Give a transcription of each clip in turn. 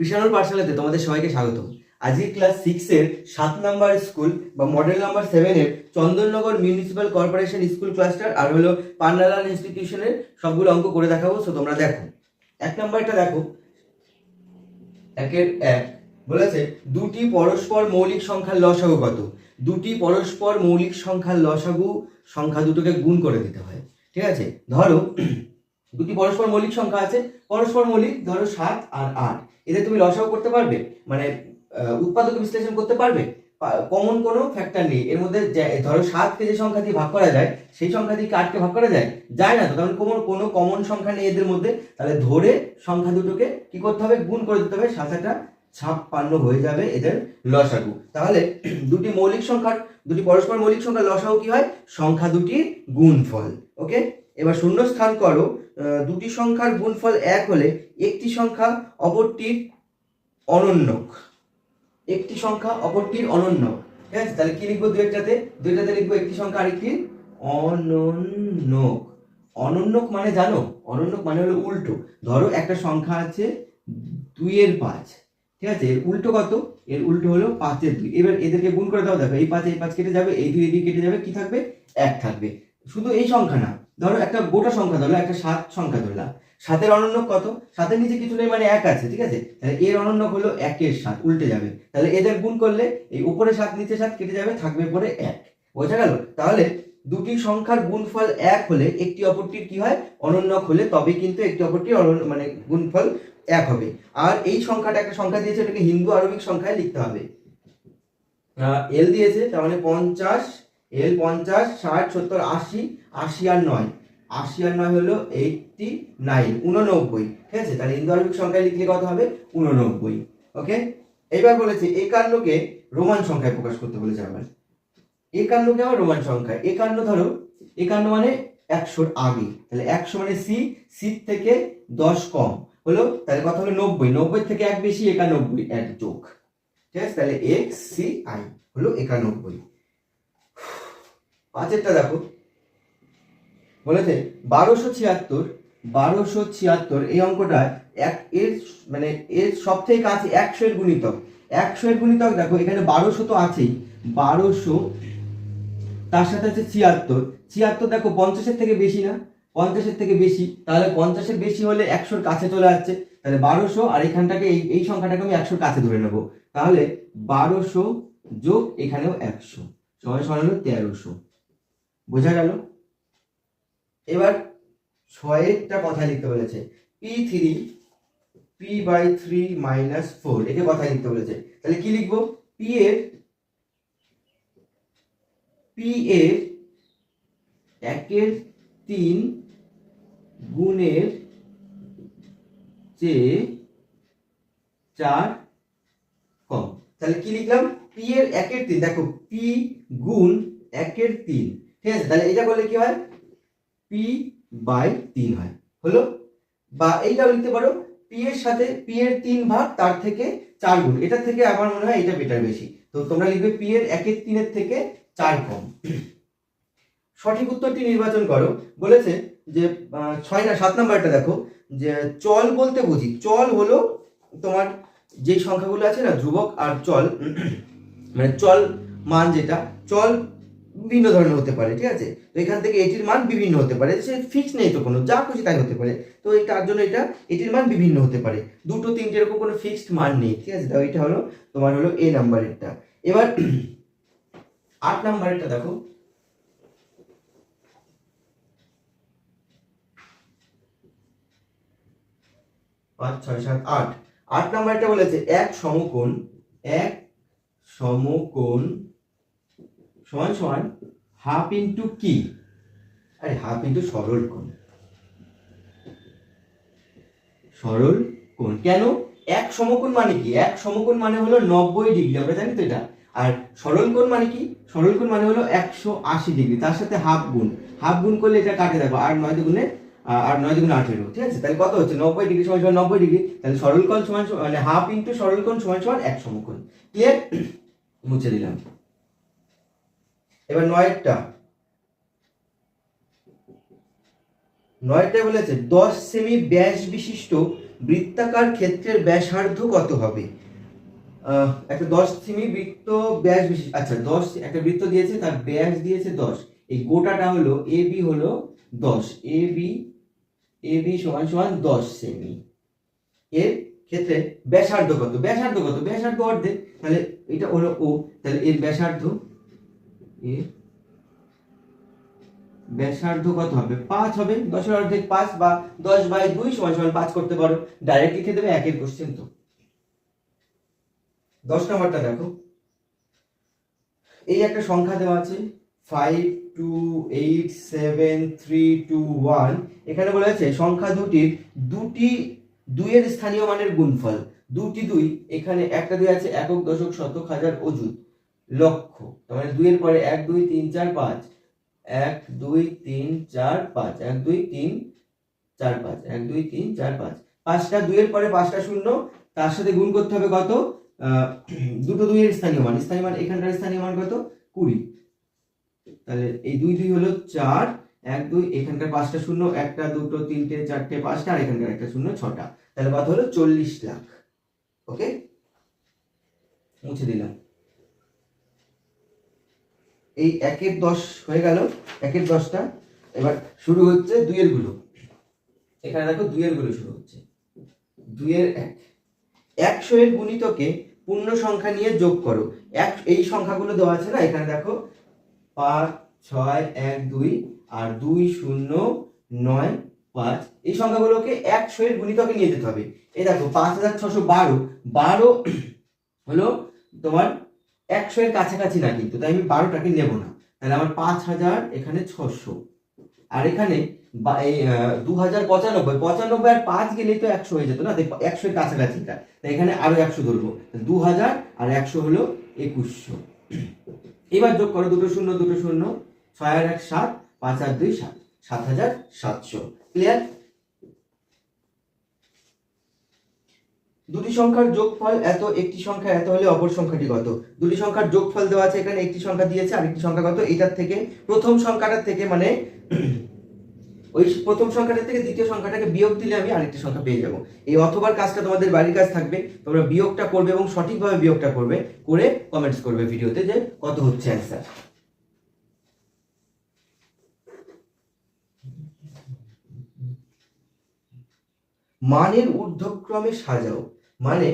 কৃষাণুর পাঠশালাতে তোমাদের সবাইকে স্বাগত আজকে ক্লাস সিক্সের সাত নাম্বার স্কুল বা মডেল নাম্বার সেভেনের Chandannagar municipal corporation school cluster আর হলো পান্নালাল ইনস্টিটিউশনের সবগুলো অঙ্ক করে দেখাবো সো তোমরা দেখো। এক নাম্বারটা দেখো। একের এক বলেছে, দুটি পরস্পর মৌলিক সংখ্যার লসাগু কত? দুটি পরস্পর মৌলিক সংখ্যার লসাগু সংখ্যা দুটোকে গুণ করে দিতে হয়। ঠিক আছে? ধরো দুটি পরস্পর মৌলিক সংখ্যা আছে। পরস্পর মৌলিক ধরো সাত আর আট। এদের তুমি লসাগু করতে পারবে মানে উৎপাদক বিশ্লেষণ করতে পারবে। কমন কোনো ফ্যাক্টর নেই। এর মধ্যে ধরো সাতকে যে সংখ্যা দিয়ে ভাগ করা যায়, সেই সংখ্যা দিয়ে আটকে ভাগ করা যায়? যায় না তো। কারণ কোনো কোনো কমন সংখ্যা নেই এদের মধ্যে। তাহলে ধরে সংখ্যা দুটোকে কি করতে হবে? গুণ করে দিতে হবে। সাতাটা ছাপ্পান্ন হয়ে যাবে এদের লসাগু। তাহলে দুটি মৌলিক সংখ্যার, দুটি পরস্পর মৌলিক সংখ্যার লসাগু কি হয়? সংখ্যা দুটির গুণফল। ওকে এবার শূন্য স্থান করো দুটি সংখ্যার গুণফল এক হলে একটি সংখ্যা অপরটির অনন্যক। একটি সংখ্যা অপরটির অনন্যক। ঠিক আছে? তাহলে কি লিখব দুইটাতে? দুইটাতে লিখব একটি সংখ্যা আরেকটির অনন্যক। অনন্যক মানে জানো? অনন্যক মানে হলো উল্টো। ধরো একটা সংখ্যা আছে দুইয়ের পাঁচ। ঠিক আছে? এর উল্টো কত? এর উল্টো হলো পাঁচের দুই। এবার এদেরকে গুণ করে দাও, দেখো এই পাঁচ এই পাঁচ কেটে যাবে, এই দুই এই দুই কেটে যাবে, কি থাকবে? এক থাকবে। শুধু এই সংখ্যা না। ধরো একটা গোটা সংখ্যা ধরলো, একটা সাত সংখ্যা ধরলাম সাতের অনন্যক কত? সাতের নিচে কিছু নেই মানে এক আছে, ঠিক আছে? তাহলে এর অনন্যক হলো একের সাত, উল্টে যাবে। তাহলে এদের গুণ করলে এই উপরে সাত, নিচে সাত কেটে যাবে, থাকবে পরে এক। বোঝা গেল? তাহলে দুটি সংখ্যার গুণফল এক হলে একটি অপরটির কি হয়? অনন্যক হলে তবে কিন্তু একটি অপরটির অনন্য মানে গুণফল এক হবে। আর এই সংখ্যাটা একটা সংখ্যা দিয়েছে এটাকে হিন্দু আরবিক সংখ্যায় লিখতে হবে। এল দিয়েছে, তার মানে পঞ্চাশ এল পঞ্চাশ, ষাট, সত্তর, আশি আশি আর নয়। আশি আর নয় হলো এইটটি নাইন উননব্বই। ঠিক আছে? তাহলে হিন্দু আরবিক সংখ্যায় লিখলে কত হবে? উননব্বই। ওকে এবার বলেছে একান্নকে রোমান সংখ্যায় প্রকাশ করতে বলেছে আবার। একান্নকে আমার রোমান সংখ্যায়। একান্ন ধরো, একান্ন মানে একশোর আগে। তাহলে একশো মানে সি সি থেকে দশ কম। হলো, তাহলে কথা হলো নব্বই। নব্বই থেকে এক বেশি, একানব্বই, এক যোগ। ঠিক আছে? তাহলে এক্স সি আই হলো একানব্বই। পাঁচেরটা দেখো। বলেছে বারোশো ছিয়াত্তর বারোশো ছিয়াত্তর, এই অঙ্কটা এক এর মানে এর সব থেকে কাছে একশো এর গুণিতক। একশো এর গুণিতক দেখো, এখানে বারোশো তো আছেই। বারোশো, তার সাথে আছে ছিয়াত্তর। ছিয়াত্তর দেখো পঞ্চাশের থেকে বেশি না? পঞ্চাশের থেকে বেশি। তাহলে পঞ্চাশের বেশি হলে একশোর কাছে চলে যাচ্ছে তাহলে বারোশো আর এখানটাকে এই এই সংখ্যাটাকে আমি একশোর কাছে ধরে নেব। তাহলে বারোশো যোগ এখানেও একশো। সমান সমান হলো তেরোশো। বোঝা গেল? এবার ছয়েরটা কথা লিখতে বলেছে। P three P by three minus four একে কথা লিখতে বলেছে। তাহলে কি লিখব? পি এর পি এর একের তিন গুণের চেয়ে চার কম। তাহলে কি লিখলাম? পি এর একের তিন, দেখো পি গুণ একের তিন। ঠিক আছে? তাহলে এটা করলে কি হয়? পি বাই তিন হয়। হলো? বা এইটাও লিখতে পারো পি এর সাথে পি এর তিন ভাগ, তার থেকে চার গুণ। এটা থেকে আমার মনে হয় এটা বেটার বেশি। তো তোমরা লিখবে পি এর একের তিনের থেকে চার কম। সঠিক উত্তরটি নির্বাচন করো। বলেছে যে ছয় না, সাত নাম্বারটা দেখো। যে চল বলতে বুঝি। চল হলো তোমার যে সংখ্যাগুলো আছে না, ধ্রুবক আর চল মানে চল মান যেটা, চল বিভিন্ন ধরনের হতে পারে, ঠিক আছে? তো এখান থেকে এটির মান বিভিন্ন হতে পারে, সে ফিক্স নেই তো কোনো, যা খুশি তাই হতে পারে। তো এই তার জন্য এটা, এটির মান বিভিন্ন হতে পারে। দুটো তিনটে এরকম কোনো ফিক্সড মান নেই, ঠিক আছে? তো এটা হলো, তোমার হলো এ নাম্বারেরটা। এবার আট নাম্বারেরটা দেখো। পাঁচ, ছয়, সাত, আট। আট নাম্বারটা বলেছে, এক সমকোণ এক সমকোণ সমান সমান হাফ ইন্টু কি? আরে হাফ ইন্টু সরল কোণ। সরল কোণ। কেন? এক সমকোণ মানে কি? এক সমকোণ মানে হলো নব্বই ডিগ্রি। আমরা জানি তো এটা। আর সরল কোণ মানে কি? সরল কোণ মানে হলো একশো আশি ডিগ্রি। তার সাথে হাফ গুণ। হাফ গুণ করলে এটা কাটে দেখো? আর নয় দুগুণে আর নয় দুগুণে আঠেরো। ঠিক আছে? তাহলে কত হচ্ছে? নব্বই ডিগ্রি সমান সমান নব্বই ডিগ্রি। তাহলে সরল কোণ সমান- মানে হাফ ইন্টু সরল কোণ সমান সমান এক সমকোণ। ক্লিয়ার মুছে দিলাম। এবার নয়েরটা নয়টা বলেছে, দশ সেমি ব্যাস বিশিষ্ট বৃত্তাকার ক্ষেত্রের ব্যাসার্ধ কত হবে? একটা দশ সেমি বৃত্ত ব্যাস বিশিষ্ট আচ্ছা দশ, একটা বৃত্ত দিয়েছে, তার ব্যাস দিয়েছে দশ। এই গোটাটা হলো এ বি হলো দশ। এ বি এ বি সমান সমান দশ সেমি এর ক্ষেত্রে ব্যাসার্ধ কত? ব্যাসার্ধ কত? ব্যাসার্ধ অর্ধেক। তাহলে এটা হলো ও, তাহলে এর ব্যাসার্ধ এর ব্যাসার্ধ কত হবে? পাঁচ হবে। দশের অর্ধেক পাঁচ বা দশ বাই দুই সমান সমান পাঁচ করতে পারো। ডাইরেক্ট লিখে দেবে একের কোশ্চেন তো। দশ নম্বরটা দেখো। এই একটা সংখ্যা দেওয়া আছে। Five two eight seven three two one এখানে বলা আছে, সংখ্যা দুটির দুটি দুইয়ের স্থানীয় মানের গুণফল। দুটি দুই। এখানে একটা দুই আছে, একক, দশক, শতক, হাজার, অযুত। লক্ষ। তার মানে দুইয়ের পরে এক, দুই, তিন, চার, পাঁচ। এক, দুই, তিন, চার, পাঁচ। এক, দুই, তিন, চার, পাঁচ। এক, দুই, তিন, চার, পাঁচ। পাঁচটা দুইয়ের পরে পাঁচটা শূন্য, তার সাথে গুণ করতে হবে কত? দুটো দুইয়ের স্থানীয় মান। স্থানীয় মান এখানকার স্থানীয় মান কত? কুড়ি। তাহলে এই দুই দুই হলো চার। এক, দুই, এখানকার পাঁচটা শূন্য, একটা, দুটো, তিনটে, চারটে, পাঁচটা, আর এখানকার একটা শূন্য, ছটা। তাহলে কত হলো? চল্লিশ লাখ। ওকে? মুছে দিলাম। এই একের দশ হয়ে গেল, একের দশটা। এবার শুরু হচ্ছে দুইয়েরগুলো। এখানে দেখো দুইয়েরগুলো শুরু হচ্ছে। দুইয়ের এক। একশো এর গুণিতকে পূর্ণ সংখ্যা নিয়ে যোগ করো। এক, এই সংখ্যাগুলো দেওয়া আছে না, এখানে দেখো। পাঁচ, ছয়, এক, দুই আর দুই শূন্য, নয়, পাঁচ। এই সংখ্যাগুলোকে একশো এর গুণিতকে নিয়ে যেতে হবে। এই দেখো, পাঁচ হাজার ছশো বারো। বারো হলো তোমার একশো এর কাছাকাছি না কিন্তু, তাই আমি বারোটাকে নেব না। তাহলে আমার পাঁচ হাজার এখানে ছশো। আর এখানে দু হাজার পঁচানব্বই পঁচানব্বই আর পাঁচ গেলেই তো একশো হয়ে যেত না একশো এর কাছাকাছি এটা তাই এখানে আরও একশো ধরবো। দু হাজার আর একশো হলো একুশশো। এবার যোগ করো, দুটো শূন্য দুটো শূন্য, ছয় আর এক, সাত, পাঁচ আর দুই, সাত। সাত হাজার সাতশো। ক্লিয়ার দুটি সংখ্যার যোগফল এত, একটি সংখ্যা এত হলে অপর সংখ্যাটি কত? দুটি সংখ্যার যোগফল দেওয়া আছে এখানে, একটি সংখ্যা দিয়েছে আর একটি সংখ্যা কত? এটার থেকে, প্রথম সংখ্যাটার থেকে মানে ওই প্রথম সংখ্যাটার থেকে দ্বিতীয় সংখ্যাটাকে বিয়োগ দিলে আমি আরেকটি সংখ্যা পেয়ে যাব। এই অথবার কাজটা তোমাদের বাড়ির কাজ থাকবে, তোমরা বিয়োগটা করবে এবং সঠিকভাবে বিয়োগটা করবে, করে কমেন্টস করবে ভিডিওতে যে কত হচ্ছে অ্যান্সার মানের ঊর্ধ্বক্রমে সাজাও। মানে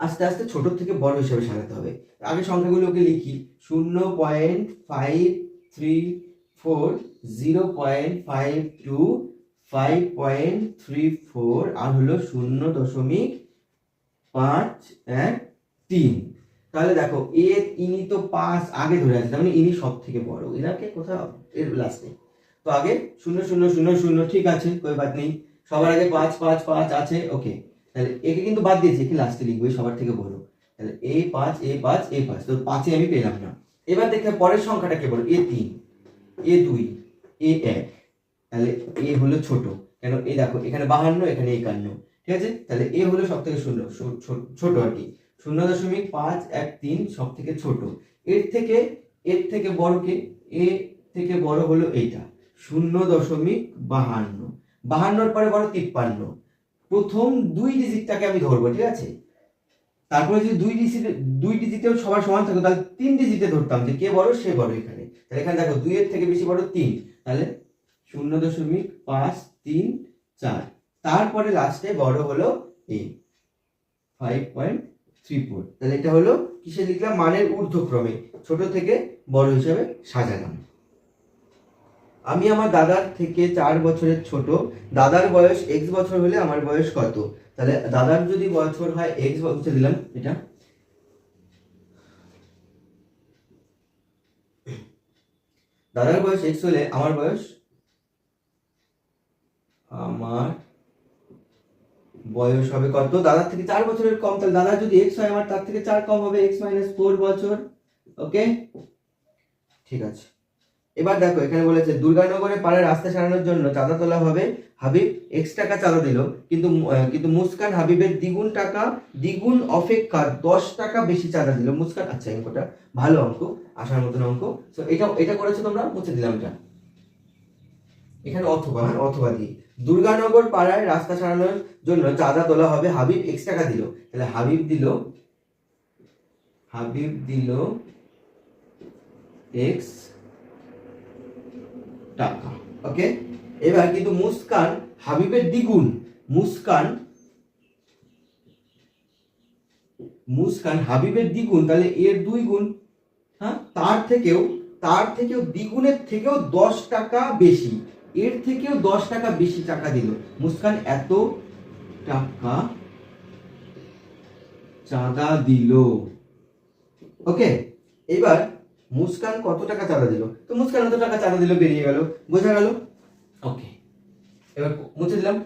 আস্তে আস্তে ছোট থেকে বড় হিসাবে সাজাতে হবে। আগে সংখ্যাগুলোকে লিখি। শূন্য point five three four zero point five two five point three four আর হলো শূন্য দশমিক পাঁচ এক তিন। তাহলে দেখো এ ইনি তো পাঁচ আগে ধরে আছে, তার মানে ইনি সব থেকে বড় এনাকে কোথাও? এর লাস্টে তো আগে শূন্য শূন্য শূন্য শূন্য, ঠিক আছে কই বাদ নেই। সবার আগে পাঁচ পাঁচ পাঁচ আছে ওকে তাহলে একে কিন্তু বাদ দিয়েছি কি লাস্টে লিখব সবার থেকে বলো তাহলে এ পাঁচ এ পাঁচ এ পাঁচ, তো পাঁচে আমি পেলাম না। এবার দেখে পরের সংখ্যাটা কে বড় এ তিন, এ দুই, এ এক। তাহলে এ হলো ছোট, কেন এ দেখো, এখানে বাহান্ন, এখানে একান্ন, ঠিক আছে? তাহলে এ হলো সব থেকে শূন্য ছোট আর কি। শূন্য দশমিক পাঁচ, এক, তিন সব থেকে ছোট। এর থেকে এর থেকে বড় কে? এ থেকে বড় হলো এইটা, শূন্য দশমিক বাহান্ন। বাহান্নর পরে বড় তিপ্পান্ন। প্রথম দুই ডিজিটটাকে আমি ধরবো, ঠিক আছে? তারপরে যদি দুই ডিজিটে দুই ডিজিটেও সবার সমান থাকতো তাহলে তিন ডিজিটে ধরতাম, যে কে বড়, সে বড় এখানে। তাহলে এখানে দেখো, দুইয়ের থেকে বেশি বড় তিন, তাহলে শূন্য দশমিক পাঁচ তিন চার। তারপরে লাস্টে বড় হলো এ ফাইভ পয়েন্ট থ্রি ফোর তাহলে এটা হলো, কিসে লিখলাম? মানের ঊর্ধ্বক্রমে, ছোট থেকে বড় হিসাবে সাজালাম। আমি আমার দাদার থেকে চার বছরের ছোট। দাদার বয়স এক্স বছর হলে আমার বয়স কত? তাহলে দাদার যদি বছর হয় এক্স বছর দিলাম এটা। দাদার বয়স এক্স হলে আমার বয়স? আমার বয়স হবে কত? দাদার থেকে চার বছরের কম, তাহলে দাদার যদি এক্স হয় আমার, তার থেকে চার কম হবে এক্স মাইনাস ফোর বছর। ওকে ঠিক আছে। এবার দেখো এখানে বলেছে দুর্গানগরে পাড়ায় রাস্তা সারানোর জন্য চাঁদা তোলা হবে। হাবিব এক্স টাকা চাঁদা দিল কিন্তু কিন্তু মুস্কান হাবিবের দ্বিগুণ টাকা দ্বিগুণ অপেক্ষা দশ টাকা বেশি চাঁদা দিল। মুস্কান আচ্ছা অঙ্কটা ভালো অঙ্ক আসার মতন অঙ্ক। তো এটা এটা করেছ তোমরা? মুছে দিলাম এটা। এখানে অথবা হ্যাঁ, অথবা দিই দুর্গানগর পাড়ায় রাস্তা সারানোর জন্য চাঁদা তোলা হবে। হাবিব এক্স টাকা দিল। তাহলে হাবিব দিল হাবিব দিল এক্স টাকা ওকে এবার কিন্তু মুস্কান হাবিবের দ্বিগুণ। মুস্কান মুস্কান হাবিবের দ্বিগুণ, তাহলে এর দুই গুণ হ্যাঁ? তার থেকেও তার থেকেও দ্বিগুণের থেকেও দশ টাকা বেশি। এর থেকেও দশ টাকা বেশি টাকা দিল। মুস্কান এত টাকা চাঁদা দিল। ওকে এবার মুস্কান কত টাকা চাঁদা দিল? তো মুস্কান কত টাকা চাঁদা দিল? বেরিয়ে গেল। বোঝা গেল? ওকে এবার মুছে দিলাম।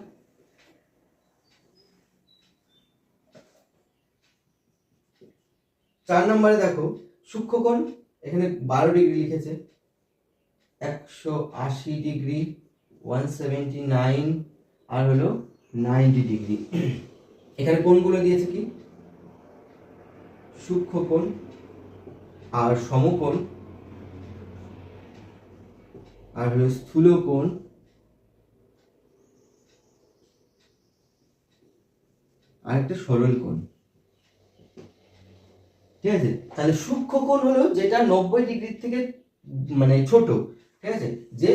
চার নম্বরে দেখো সূক্ষ্মকোণ এখানে বারো ডিগ্রি লিখেছে। একশো আশি ডিগ্রি ওয়ান সেভেন্টি নাইন আর হলো নাইনটি ডিগ্রি। এখানে কোণগুলো দিয়েছে কি? সূক্ষ্মকোণ। আর সমকোণ, আর হলো স্থূলকোণ, আর একটা সরল কোণ ঠিক আছে? তাহলে সূক্ষ্ম কোণ হলো যেটা নব্বই ডিগ্রি থেকে মানে ছোট, ঠিক আছে? যে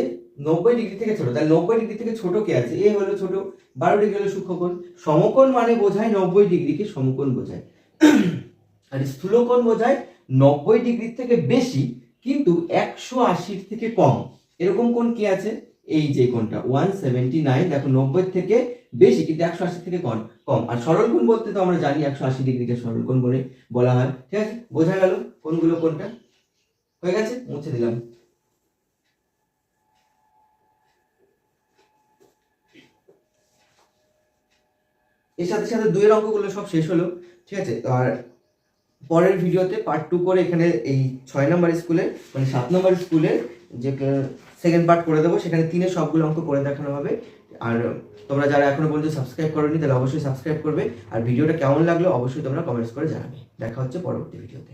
নব্বই ডিগ্রি থেকে ছোট, তাহলে নব্বই ডিগ্রি থেকে ছোট কে আছে? এ হলো ছোট, বারো ডিগ্রি হলো সূক্ষ্মকোণ। সমকোণ মানে বোঝায় নব্বই ডিগ্রিকে সমকোণ বোঝায়। আর স্থূলকোণ বোঝায় নব্বই ডিগ্রি থেকে বেশি, কিন্তু একশো আশির থেকে কম। এরকম কোণ কি আছে? এই যে কোণটা ওয়ান সেভেন্টি নাইন দেখো নব্বই থেকে বেশি, কিন্তু একশো আশি থেকে কম কম। আর সরল কোণ বলতে তো আমরা জানি একশো আশি ডিগ্রিকে সরল কোণ বলে বলা হয়। ঠিক আছে? বোঝা গেল কোনগুলো কোনটা হয়ে গেছে? মুছে দিলাম। এর সাথে সাথে দুইয়ের অঙ্কগুলো সব শেষ হলো। ঠিক আছে? আর পরের ভিডিওতে পার্ট টু করে এখানে এই ছয় নম্বর স্কুলের মানে সাত নম্বর স্কুলের যে সেকেন্ড পার্ট করে দেবো, সেখানে তিনের সবগুলো অঙ্ক করে দেখানো হবে। আর তোমরা যারা এখনও পর্যন্ত সাবস্ক্রাইব করোনি, তাহলে অবশ্যই সাবস্ক্রাইব করবে। আর ভিডিওটা কেমন লাগল, অবশ্যই তোমরা কমেন্টস করে জানাবে। দেখা হচ্ছে পরবর্তী ভিডিওতে।